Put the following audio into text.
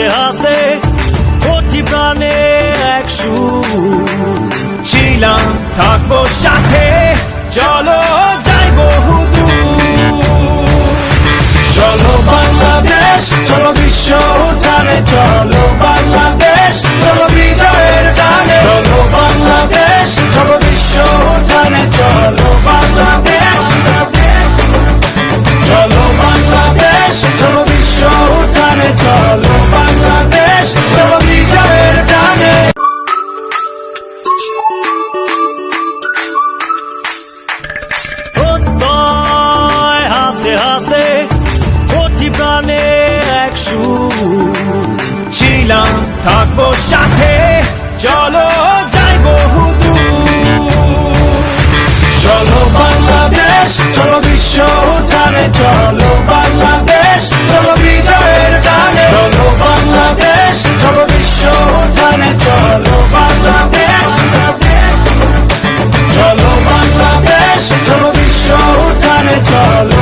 হাতে হাতে কোটি প্রাণে এক সুর। ছিলাম থাকব সাথে। প্রাণে এক ছিলাম, থাকব সাথে, চলো যাই বহু চলো বাংলাদেশ, চলো বিশ্ব জানে চলো বাংলাদেশ, চলো বিজয়ের টানে। চলো বাংলাদেশ, চলো বিশ্ব জানে চলো বাংলাদেশ চলো বাংলাদেশ, চলো বিশ্ব জানে চলো